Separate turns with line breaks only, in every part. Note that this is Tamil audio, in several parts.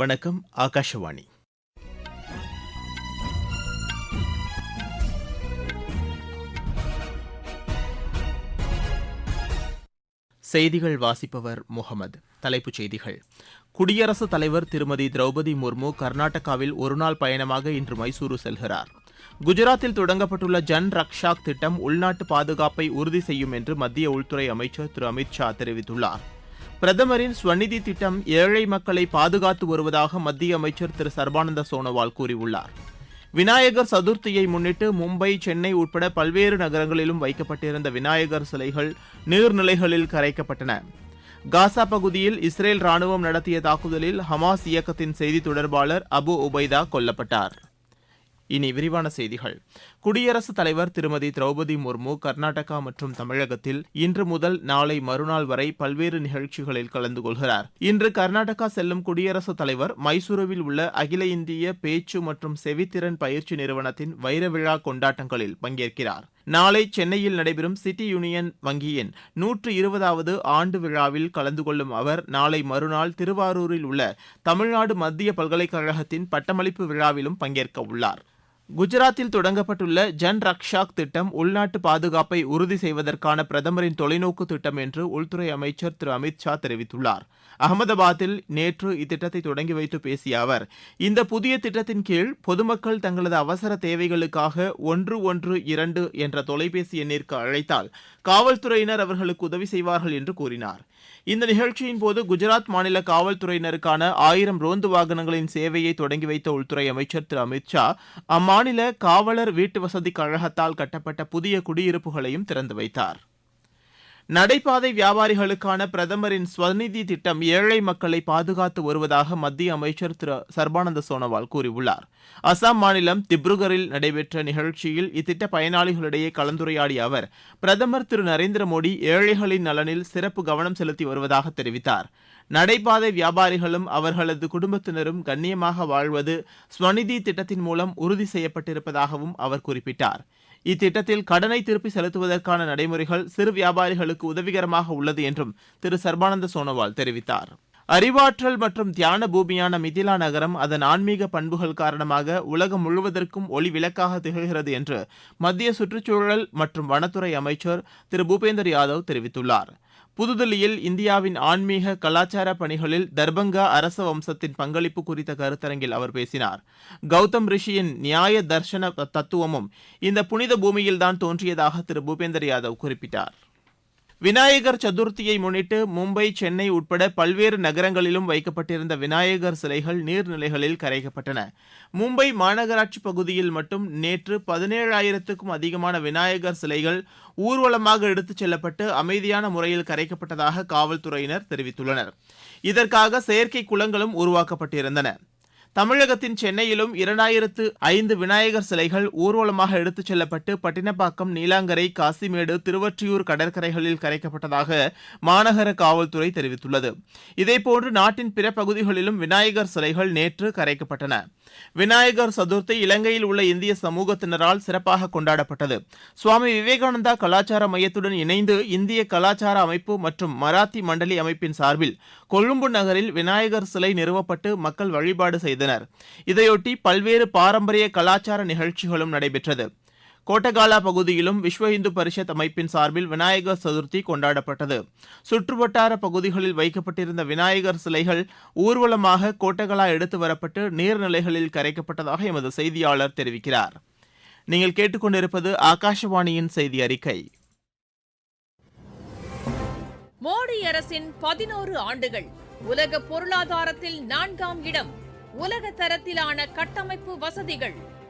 வணக்கம் ஆகாஷவாணி செய்திகள் வாசிப்பவர் முகமது தலைப்புச் செய்திகள் குடியரசுத் தலைவர் திருமதி திரௌபதி முர்மு கர்நாடகாவில் ஒருநாள் பயணமாக இன்று மைசூரு செல்கிறார் குஜராத்தில் தொடங்கப்பட்டுள்ள ஜன் ரக்ஷாக் திட்டம் உள்நாட்டு பாதுகாப்பை உறுதி செய்யும் என்று மத்திய உள்துறை அமைச்சர் திரு அமித் ஷா தெரிவித்துள்ளாா் பிரதமரின் ஸ்வநிதி திட்டம் ஏழை மக்களை பாதுகாத்து வருவதாக மத்திய அமைச்சர் திரு சர்பானந்த சோனோவால் கூறியுள்ளார் விநாயகர் சதுர்த்தியை முன்னிட்டு மும்பை சென்னை உட்பட பல்வேறு நகரங்களிலும் வைக்கப்பட்டிருந்த விநாயகர் சிலைகள் நீர்நிலைகளில் கரைக்கப்பட்டன காசா பகுதியில் இஸ்ரேல் ராணுவம் நடத்திய தாக்குதலில் ஹமாஸ் இயக்கத்தின் செய்தி தொடர்பாளர் அபு உபைதா கொல்லப்பட்டார் இனி விரிவான செய்திகள் குடியரசுத் தலைவர் திருமதி திரௌபதி முர்மு கர்நாடகா மற்றும் தமிழகத்தில் இன்று முதல் நாளை மறுநாள் வரை பல்வேறு நிகழ்ச்சிகளில் கலந்து கொள்கிறார் இன்று கர்நாடகா செல்லும் குடியரசுத் தலைவர் மைசூருவில் உள்ள அகில இந்திய பேச்சு மற்றும் செவித்திறன் பயிற்சி நிறுவனத்தின் வைர விழா கொண்டாட்டங்களில் பங்கேற்கிறார் நாளை சென்னையில் நடைபெறும் சிட்டி யூனியன் வங்கியின் நூற்று இருபதாவது ஆண்டு விழாவில் கலந்து கொள்ளும் அவர் நாளை மறுநாள் திருவாரூரில் உள்ள தமிழ்நாடு மத்திய பல்கலைக்கழகத்தின் பட்டமளிப்பு விழாவிலும் பங்கேற்க உள்ளார் குஜராத்தில் தொடங்கப்பட்டுள்ள ஜன் ரக்ஷாக் திட்டம் உள்நாட்டு பாதுகாப்பை உறுதி செய்வதற்கான பிரதமரின் தொலைநோக்கு திட்டம் என்று உள்துறை அமைச்சர் திரு அமித் ஷா தெரிவித்துள்ளார் அகமதாபாத்தில் நேற்று இத்திட்டத்தை தொடங்கி வைத்து பேசிய அவர் இந்த புதிய திட்டத்தின் கீழ் பொதுமக்கள் தங்களது அவசர தேவைகளுக்காக ஒன்று ஒன்று இரண்டு என்ற தொலைபேசி எண்ணிற்கு அழைத்தால் காவல்துறையினர் அவர்களுக்கு உதவி செய்வார்கள் என்று கூறினாா் இந்த நிகழ்ச்சியின் போது குஜராத் மாநில காவல்துறையினருக்கான ஆயிரம் ரோந்து வாகனங்களின் சேவையை தொடங்கி வைத்த உள்துறை அமைச்சர் திரு அமித் ஷா அம்மாநில காவலர் வீட்டு வசதி கழகத்தால் கட்டப்பட்ட புதிய குடியிருப்புகளையும் திறந்து வைத்தாா் நடைபாதை வியாபாரிகளுக்கான பிரதமரின் ஸ்வநிதி திட்டம் ஏழை மக்களை பாதுகாத்து வருவதாக மத்திய அமைச்சர் திரு சர்பானந்த சோனோவால் கூறியுள்ளார் அசாம் மாநிலம் திப்ருகரில் நடைபெற்ற நிகழ்ச்சியில் இத்திட்ட பயனாளிகளிடையே கலந்துரையாடிய அவர் பிரதமர் திரு நரேந்திர மோடி ஏழைகளின் நலனில் சிறப்பு கவனம் செலுத்தி வருவதாக தெரிவித்தார் நடைபாதை வியாபாரிகளும் அவர்களது குடும்பத்தினரும் கண்ணியமாக வாழ்வது ஸ்வநிதி திட்டத்தின் மூலம் உறுதி செய்யப்பட்டிருப்பதாகவும் அவர் குறிப்பிட்டார் இத்திட்டத்தில் கடனை திருப்பி செலுத்துவதற்கான நடைமுறைகள் சிறு வியாபாரிகளுக்கு உதவிகரமாக உள்ளது என்றும் திரு சர்பானந்த சோனோவால் தெரிவித்தார் அறிவாற்றல் மற்றும் தியான பூமியான மிதிலா நகரம் அதன் ஆன்மீக பண்புகள் காரணமாக உலகம் முழுவதற்கும் ஒளி விளக்காக திகழ்கிறது என்று மத்திய சுற்றுச்சூழல் மற்றும் வனத்துறை அமைச்சர் திரு பூபேந்தர் யாதவ் தெரிவித்துள்ளாா் புதுதில்லியில் இந்தியாவின் ஆன்மீக கலாச்சார பணிகளில் தர்பங்கா அரச வம்சத்தின் பங்களிப்பு குறித்த கருத்தரங்கில் அவர் பேசினார் கௌதம் ரிஷியின் நியாய தர்ஷன தத்துவமும் இந்த புனித பூமியில்தான் தோன்றியதாக திரு பூபேந்தர் யாதவ் குறிப்பிட்டார் விநாயகர் சதுர்த்தியை முன்னிட்டு மும்பை சென்னை உட்பட பல்வேறு நகரங்களிலும் வைக்கப்பட்டிருந்த விநாயகர் சிலைகள் நீர்நிலைகளில் கரைக்கப்பட்டன மும்பை மாநகராட்சி பகுதியில் மட்டும் நேற்று பதினேழாயிரத்துக்கும் அதிகமான விநாயகர் சிலைகள் ஊர்வலமாக எடுத்துச் செல்லப்பட்டு அமைதியான முறையில் கரைக்கப்பட்டதாக காவல்துறையினர் தெரிவித்துள்ளனர் இதற்காக செயற்கை குளங்களும் உருவாக்கப்பட்டிருந்தன தமிழகத்தின் சென்னையிலும் இரண்டாயிரத்து ஐந்து விநாயகர் சிலைகள் ஊர்வலமாக எடுத்துச் செல்லப்பட்டு பட்டினப்பாக்கம் நீலாங்கரை காசிமேடு திருவற்றியூர் கடற்கரைகளில் கரைக்கப்பட்டதாக மாநகர காவல்துறை தெரிவித்துள்ளது இதேபோன்று நாட்டின் பிற பகுதிகளிலும் விநாயகர் சிலைகள் நேற்று கரைக்கப்பட்டன விநாயகர் சதுர்த்தி இலங்கையில் உள்ள இந்திய சமூகத்தினரால் சிறப்பாக கொண்டாடப்பட்டது சுவாமி விவேகானந்தா கலாச்சார மையத்துடன் இணைந்து இந்திய கலாச்சார அமைப்பு மற்றும் மராத்தி மண்டலி அமைப்பின் சார்பில் கொழும்பு நகரில் விநாயகர் சிலை நிறுவப்பட்டு மக்கள் வழிபாடு செய்தனர் இதையொட்டி பல்வேறு பாரம்பரிய கலாச்சார நிகழ்ச்சிகளும் நடைபெற்றது கோட்டகாலா பகுதியிலும் விஸ்வ இந்து பரிஷத் அமைப்பின் சார்பில் விநாயகர் சதுர்த்தி கொண்டாடப்பட்டது சுற்றுவட்டார பகுதிகளில் வைக்கப்பட்டிருந்த விநாயகர் சிலைகள் ஊர்வலமாக கோட்டகலா எடுத்து வரப்பட்டு நீர்நிலைகளில் கரைக்கப்பட்டதாக எமது செய்தியாளர் தெரிவிக்கிறார் நீங்கள் கேட்டுக்கொண்டிருப்பது ஆகாஷவாணியின் செய்தி அறிக்கை மோடி அரசின் பதினோரு ஆண்டுகள் உலக பொருளாதாரத்தில் நான்காம் இடம் உலக தரத்திலான கட்டமைப்பு வசதிகள்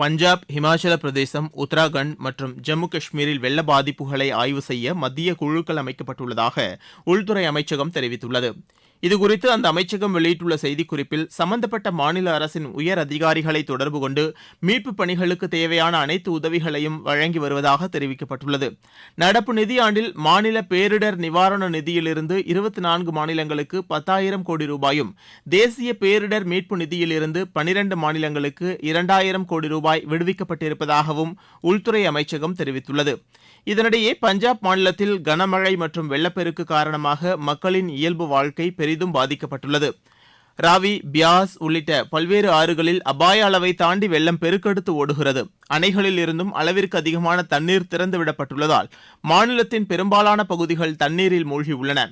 பஞ்சாப் ஹிமாச்சல பிரதேசம் உத்தராகண்ட் மற்றும் ஜம்மு காஷ்மீரில் வெள்ள பாதிப்புகளை ஆய்வு செய்ய மத்திய குழுக்கள் அமைக்கப்பட்டுள்ளதாக உள்துறை அமைச்சகம் தெரிவித்துள்ளது இதுகுறித்து அந்த அமைச்சகம் வெளியிட்டுள்ள செய்திக்குறிப்பில் சம்பந்தப்பட்ட மாநில அரசின் உயர் அதிகாரிகளை தொடர்பு கொண்டு மீட்பு பணிகளுக்கு தேவையான அனைத்து உதவிகளையும் வழங்கி வருவதாக தெரிவிக்கப்பட்டுள்ளது நடப்பு நிதியாண்டில் மாநில பேரிடர் நிவாரண நிதியிலிருந்து இருபத்தி நான்கு மாநிலங்களுக்கு பத்தாயிரம் கோடி ரூபாயும் தேசிய பேரிடர் மீட்பு நிதியிலிருந்து பனிரண்டு மாநிலங்களுக்கு இரண்டாயிரம் கோடி ரூபாய் விடுவிக்கப்பட்டிருப்பதாகவும் உள்துறை அமைச்சகம் தெரிவித்துள்ளது இதனிடையே பஞ்சாப் மாநிலத்தில் கனமழை மற்றும் வெள்ளப்பெருக்கு காரணமாக மக்களின் இயல்பு வாழ்க்கை பெரிதும் பாதிக்கப்பட்டுள்ளது ராவி பியாஸ் உள்ளிட்ட பல்வேறு ஆறுகளில் அபாய அளவை தாண்டி வெள்ளம் பெருக்கெடுத்து ஓடுகிறது அணைகளில் இருந்தும் அளவிற்கு அதிகமான தண்ணீர் திறந்துவிடப்பட்டுள்ளதால் மாநிலத்தின் பெரும்பாலான பகுதிகள் தண்ணீரில் மூழ்கியுள்ளன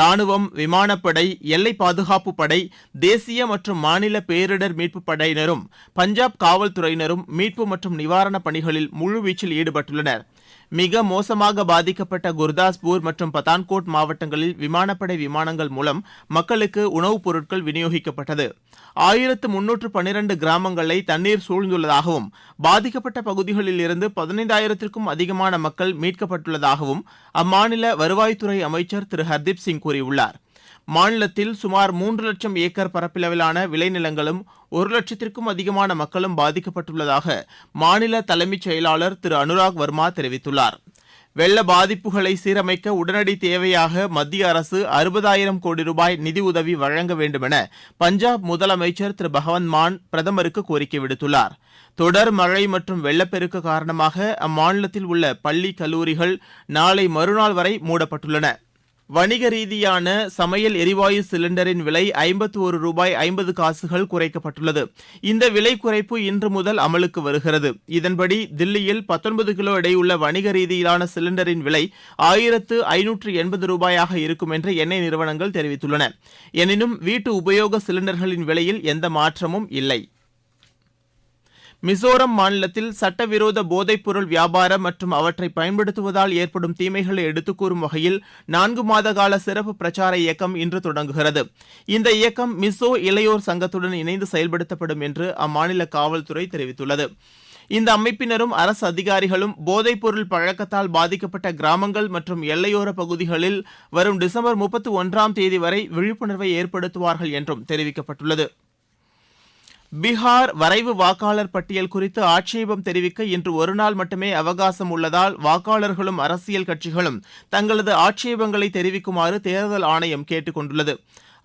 ராணுவம் விமானப்படை எல்லை பாதுகாப்பு படை தேசிய மற்றும் மாநில பேரிடர் மீட்பு படையினரும் பஞ்சாப் காவல்துறையினரும் மீட்பு மற்றும் நிவாரணப் பணிகளில் முழுவீச்சில் ஈடுபட்டுள்ளனா் மிக மோசமாக பாதிக்கப்பட்ட குர்தாஸ்பூர் மற்றும் பதான்கோட் மாவட்டங்களில் விமானப்படை விமானங்கள் மூலம் மக்களுக்கு உணவுப் பொருட்கள் விநியோகிக்கப்பட்டது ஆயிரத்து முன்னூற்று பன்னிரண்டு கிராமங்களை தண்ணீர் சூழ்ந்துள்ளதாகவும் பாதிக்கப்பட்ட பகுதிகளில் இருந்து பதினைந்தாயிரத்திற்கும் அதிகமான மக்கள் மீட்கப்பட்டுள்ளதாகவும் அம்மாநில வருவாய்த்துறை அமைச்சர் திரு ஹர்தீப் சிங் கூறியுள்ளார் மாநிலத்தில் சுமார் மூன்று லட்சம் ஏக்கர் பரப்பளவிலான விளைநிலங்களும் ஒரு லட்சத்திற்கும் அதிகமான மக்களும் பாதிக்கப்பட்டுள்ளதாக மாநில தலைமைச் செயலாளர் திரு அனுராக் வர்மா தெரிவித்துள்ளார் வெள்ள பாதிப்புகளை சீரமைக்க உடனடி தேவையாக மத்திய அரசு அறுபதாயிரம் கோடி ரூபாய் நிதி உதவி வழங்க வேண்டுமென பஞ்சாப் முதலமைச்சர் திரு பகவந்த் மான் பிரதமருக்கு கோரிக்கை விடுத்துள்ளார் தொடர் மழை மற்றும் வெள்ளப்பெருக்கு காரணமாக அம்மாநிலத்தில் உள்ள பள்ளி கல்லூரிகள் நாளை மறுநாள் வரை மூடப்பட்டுள்ளன வணிக ரீதியான சமையல் எரிவாயு சிலிண்டரின் விலை ஐம்பத்தி ஒரு ரூபாய் ஐம்பது காசுகள் குறைக்கப்பட்டுள்ளது இந்த விலை குறைப்பு இன்று முதல் அமலுக்கு வருகிறது இதன்படி தில்லியில் பத்தொன்பது கிலோ எடையுள்ள வணிக ரீதியிலான சிலிண்டரின் விலை ஆயிரத்து ஐநூற்று எண்பது ரூபாயாக இருக்கும் என்று எண்ணெய் நிறுவனங்கள் தெரிவித்துள்ளன எனினும் வீட்டு உபயோக சிலிண்டர்களின் விலையில் எந்த மாற்றமும் இல்லை மிசோரம் மாநிலத்தில் சட்டவிரோத போதைப்பொருள் வியாபாரம் மற்றும் அவற்றை பயன்படுத்துவதால் ஏற்படும் தீமைகளை எடுத்துக்கூறும் வகையில் நான்கு மாத கால சிறப்பு பிரச்சார இயக்கம் இன்று தொடங்குகிறது இந்த இயக்கம் மிசோ இளையோர் சங்கத்துடன் இணைந்து செயல்படுத்தப்படும் என்று அம்மாநில காவல்துறை தெரிவித்துள்ளது இந்த அமைப்பினரும் அரசு அதிகாரிகளும் போதைப்பொருள் பழக்கத்தால் பாதிக்கப்பட்ட கிராமங்கள் மற்றும் எல்லையோர பகுதிகளில் வரும் டிசம்பர் முப்பத்தி ஒன்றாம் தேதி வரை விழிப்புணர்வை ஏற்படுத்துவார்கள் என்றும் தெரிவிக்கப்பட்டுள்ளது பீகார் வரைவு வாக்காளர் பட்டியல் குறித்து ஆட்சேபம் தெரிவிக்க இன்று ஒருநாள் மட்டுமே அவகாசம் உள்ளதால் வாக்காளர்களும் அரசியல் கட்சிகளும் தங்களது ஆட்சேபங்களை தெரிவிக்குமாறு தேர்தல் ஆணையம் கேட்டுக் கொண்டுள்ளது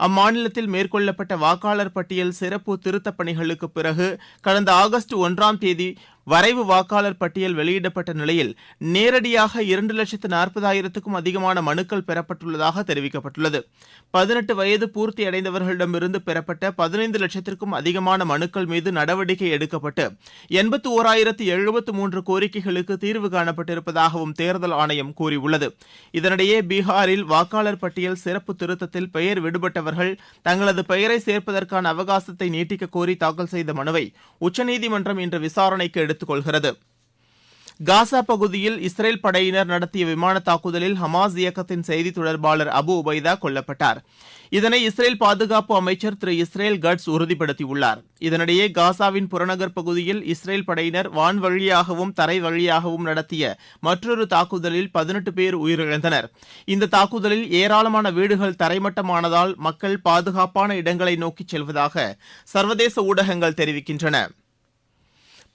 அம்மாநிலத்தில் மேற்கொள்ளப்பட்ட வாக்காளர் பட்டியல் சிறப்பு திருத்தப் பணிகளுக்கு பிறகு கடந்த ஆகஸ்ட் ஒன்றாம் தேதி வரைவு வாக்காளர் பட்டியல் வெளியிடப்பட்ட நிலையில் நேரடியாக இரண்டு லட்சத்து நாற்பதாயிரத்துக்கும் அதிகமான மனுக்கள் பெறப்பட்டுள்ளதாக தெரிவிக்கப்பட்டுள்ளது பதினெட்டு வயது பூர்த்தி அடைந்தவர்களிடமிருந்து பெறப்பட்ட பதினைந்து லட்சத்திற்கும் அதிகமான மனுக்கள் மீது நடவடிக்கை எடுக்கப்பட்டு எண்பத்து ஓராயிரத்து எழுபத்து மூன்று கோரிக்கைகளுக்கு தீர்வு காணப்பட்டிருப்பதாகவும் தேர்தல் ஆணையம் கூறியுள்ளது இதனிடையே பீகாரில் வாக்காளர் பட்டியல் சிறப்பு திருத்தத்தில் பெயர் விடுபட்டவர்கள் தங்களது பெயரை சேர்ப்பதற்கான அவகாசத்தை நீட்டிக்க கோரி தாக்கல் செய்த மனுவை உச்சநீதிமன்றம் இன்று விசாரணைக்கு எடுத்துக்கொள்கிறது காசா பகுதியில் இஸ்ரேல் படையினர் நடத்திய விமான தாக்குதலில் ஹமாஸ் இயக்கத்தின் செய்தி தொடர்பாளர் அபு உபைதா கொல்லப்பட்டார் இதனை இஸ்ரேல் பாதுகாப்பு அமைச்சர் திரு இஸ்ரேல் கட்ஸ் உறுதிப்படுத்தியுள்ளார் இதனிடையே காசாவின் புறநகர் பகுதியில் இஸ்ரேல் படையினர் வான் வழியாகவும் தரை வழியாகவும் நடத்திய மற்றொரு தாக்குதலில் பதினெட்டு பேர் உயிரிழந்தனர் இந்த தாக்குதலில் ஏராளமான வீடுகள் தரைமட்டமானதால் மக்கள் பாதுகாப்பான இடங்களை நோக்கிச் செல்வதாக சர்வதேச ஊடகங்கள் தெரிவிக்கின்றன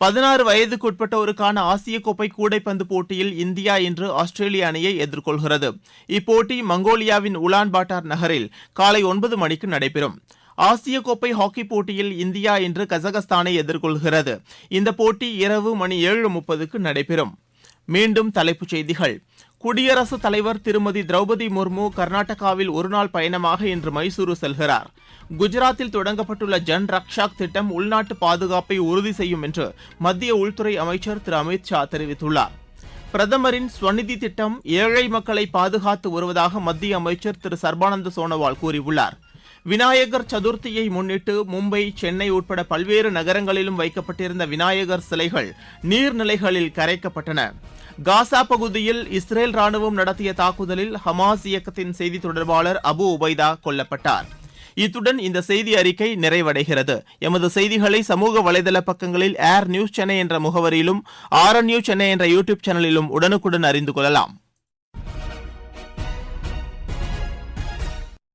பதினாறு வயதுக்கு உட்பட்டோருக்கான ஆசிய கோப்பை கூடைப்பந்து போட்டியில் இந்தியா இன்று ஆஸ்திரேலிய அணியை எதிர்கொள்கிறது இப்போட்டி மங்கோலியாவின் உலான் பாட்டார் நகரில் காலை ஒன்பது மணிக்கு நடைபெறும் ஆசிய கோப்பை ஹாக்கி போட்டியில் இந்தியா இன்று கசகஸ்தானை எதிர்கொள்கிறது இந்த போட்டி இரவு மணி ஏழு முப்பதுக்கு நடைபெறும் மீண்டும் தலைப்புச் செய்திகள் குடியரசுத் தலைவர் திருமதி திரௌபதி முர்மு கர்நாடகாவில் ஒருநாள் பயணமாக இன்று மைசூரு செல்கிறார் குஜராத்தில் தொடங்கப்பட்டுள்ள ஜன் ரக்ஷாக் திட்டம் உள்நாட்டு பாதுகாப்பை உறுதி செய்யும் என்று மத்திய உள்துறை அமைச்சர் திரு அமித் ஷா தெரிவித்துள்ளார் பிரதமரின் ஸ்வநிதி திட்டம் ஏழை மக்களை பாதுகாத்து வருவதாக மத்திய அமைச்சர் திரு சர்பானந்த சோனோவால் கூறியுள்ளார் விநாயகர் சதுர்த்தியை முன்னிட்டு மும்பை சென்னை உட்பட பல்வேறு நகரங்களிலும் வைக்கப்பட்டிருந்த விநாயகர் சிலைகள் நீர்நிலைகளில் கரைக்கப்பட்டன காசா பகுதியில் இஸ்ரேல் ராணுவம் நடத்திய தாக்குதலில் ஹமாஸ் இயக்கத்தின் செய்தி தொடர்பாளர் அபு உபைதா கொல்லப்பட்டார் இத்துடன் இந்த செய்தி அறிக்கை நிறைவடைகிறது எமது செய்திகளை சமூக வலைதள பக்கங்களில் ஏர் நியூஸ் சென்னை என்ற முகவரியிலும் ஆர் நியூஸ் சென்னை என்ற யூடியூப் சேனலிலும் உடனுக்குடன் அறிந்து கொள்ளலாம்